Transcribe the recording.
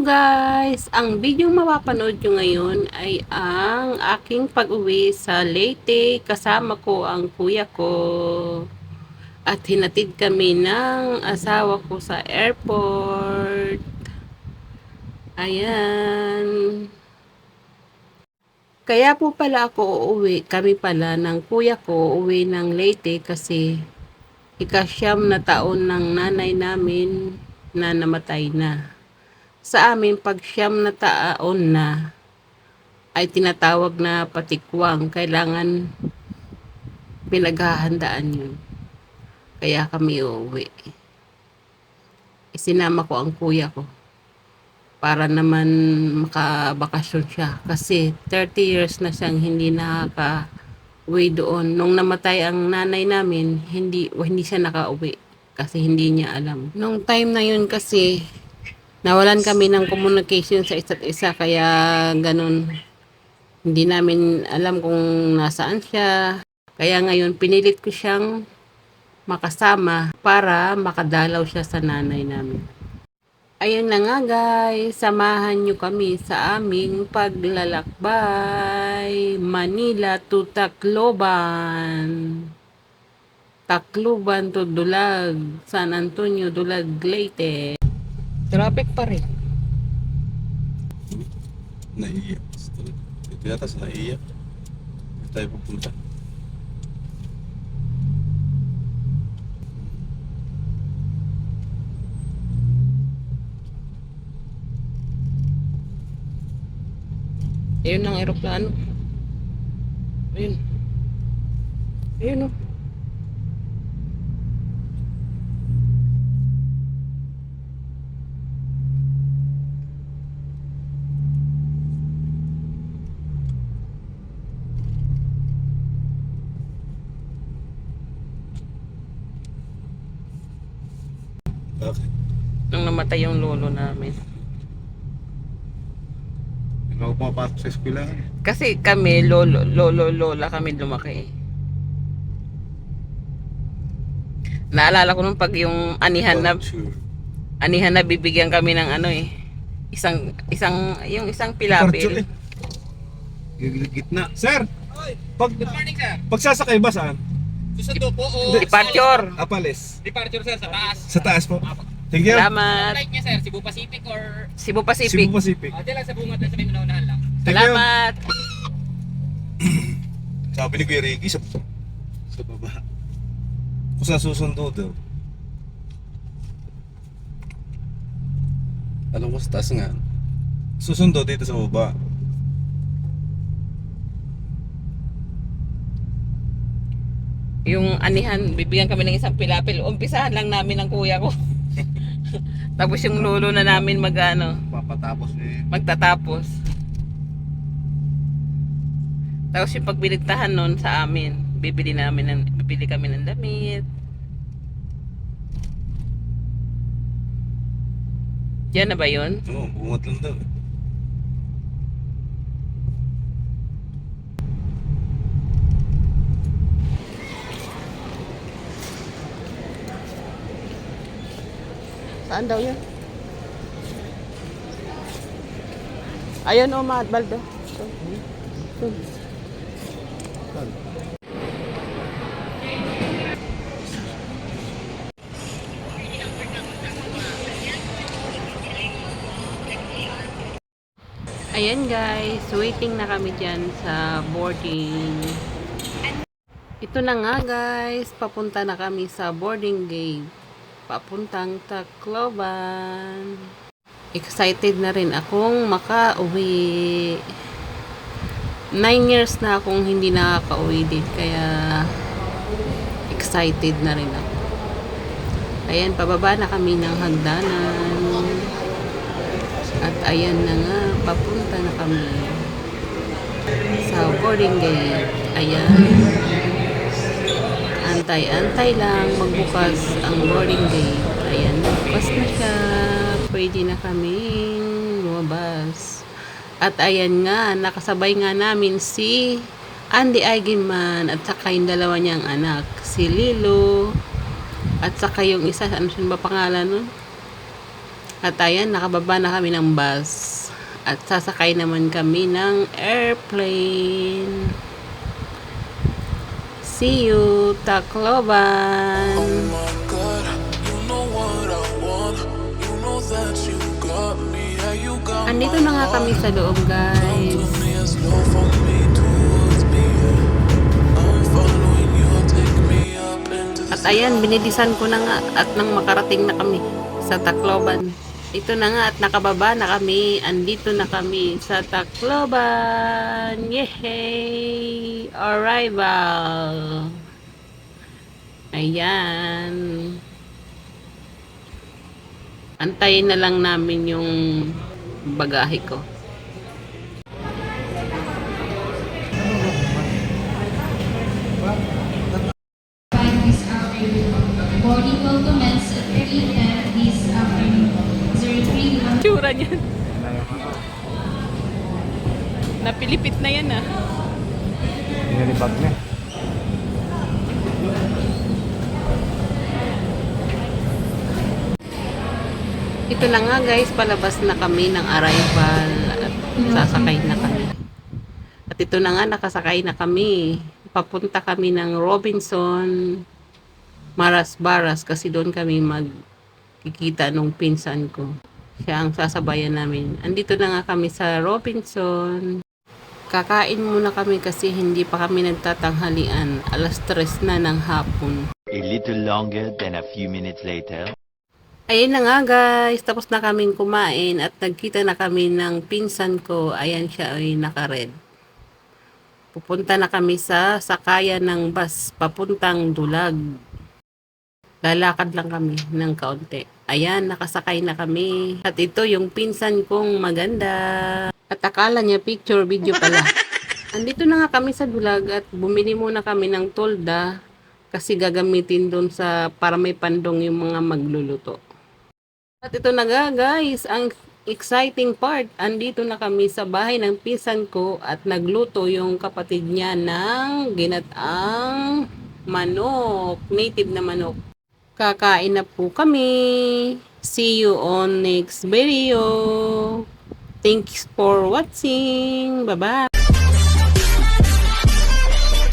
guys! Ang video mapapanood nyo ngayon ay ang aking pag-uwi sa Leyte. Kasama ko ang kuya ko. At hinatid kami ng asawa ko sa airport. Ayan. Kaya po pala ako uuwi, kami pala ng kuya ko uuwi ng Leyte kasi ikasyam na taon ng nanay namin na namatay na sa amin pag siyam na taon na ay tinatawag na patikwang. Kailangan pinaghahandaan yun. Kaya kami uuwi. Isinama ko ang kuya ko para naman makabakasyon siya. Kasi 30 years na siyang hindi nakaka-uwi doon. Nung namatay ang nanay namin, hindi, hindi siya nakauwi kasi hindi niya alam. Nung time na yun kasi, nawalan kami ng communication sa isa't isa kaya ganun. Hindi namin alam kung nasaan siya. Kaya ngayon pinilit ko siyang makasama para makadalaw siya sa nanay namin. Ayun na nga guys. Samahan nyo kami sa aming paglalakbay Manila to Tacloban. Tacloban to Dulag San Antonio Dulag Leyte Traffic pa rin. Naiiyak. Ito yata sa naiiyak. Ito tayo pupunta. Ayun ang aeroplano. Ayun. Ayun oh. Okay. Nung namatay yung lolo namin. Hindi ako pumapasok sa eskwela. Kasi kami, lolo, lolo, lola kami lumaki. Naalala ko nung pag yung anihan na, anihan na bibigyan kami ng ano eh. Isang, isang, yung isang pilapil. eh. Gigil- Gitna. Sir! Pag, pagsasakay ba saan? Susundo po o Departure. Apales. departure sir sa taas. Sa taas po. Thank you. Salamat. Flight niya sir, Cebu Pacific or Cebu Pacific. Cebu Pacific. uh, lang sa bungat na sa may manaunahan lang. Thank you. Salamat. Sabi ni Kuya Ricky sa, sa baba. Kung saan susundo daw. Alam ko sa taas nga. Susundo dito sa baba. Yung anihan, bibigyan kami ng isang pilapil. Umpisahan lang namin ng kuya ko. Tapos yung lolo na namin mag ano, Papatapos eh. magtatapos. Tapos yung pagbiligtahan nun sa amin, bibili namin ng, bibili kami ng damit. Yan na ba yun? Oo, bungat lang daw. Saan daw yun? Ayun o, Mahat Baldo. Ayan guys, waiting na kami dyan sa boarding. Ito na nga guys, papunta na kami sa boarding gate. Papuntang Tacloban. Excited na rin akong makauwi. Nine years na akong hindi nakaka-uwi din, kaya excited na rin ako. Ayan, pababa na kami ng hagdanan. At ayan na nga, papunta na kami sa boarding gate. Ayan. Antay-antay lang magbukas ang boarding gate. Ayan, bukas na siya. Pwede na kaming lumabas. At ayan nga, nakasabay nga namin si Andy Eigenman at saka yung dalawa niyang anak, si Lilo at saka yung isa, ano siya ba pangalan nun? At ayan, nakababa na kami ng bus. At sasakay naman kami ng airplane. See you, Tacloban! my God, you know what I want. You know that you got Yeah, you got Andito my na nga kami sa loob, guys. At ayan, binidisan ko na nga at nang makarating na kami sa Tacloban. Ito na nga at nakababa na kami. Andito na kami sa Tacloban. Yehey! Arrival! Ayan. Antayin na lang namin yung bagahe ko. Napilipit na yan ah. Nilipag niya. Ito na nga guys, palabas na kami ng arrival at sasakay na kami. At ito na nga, nakasakay na kami. Papunta kami ng Robinson, Maras Baras kasi doon kami magkikita nung pinsan ko. Siya ang sasabayan namin. Andito na nga kami sa Robinson. Kakain muna kami kasi hindi pa kami nagtatanghalian. Alas tres na ng hapon. A little longer than a few minutes later. Ayun na nga guys, tapos na kaming kumain at nagkita na kami ng pinsan ko. Ayan siya ay naka-red. Pupunta na kami sa sakayan ng bus papuntang Dulag. Lalakad lang kami ng kaunti. Ayan, nakasakay na kami. At ito yung pinsan kong maganda. At akala niya picture video pala. Andito na nga kami sa Dulag at bumili muna kami ng tolda kasi gagamitin doon sa para may pandong yung mga magluluto. At ito na nga guys, ang exciting part. Andito na kami sa bahay ng pinsan ko at nagluto yung kapatid niya ng ginataang manok, native na manok. Kakain na po kami. See you on next video. Thanks for watching. Bye-bye.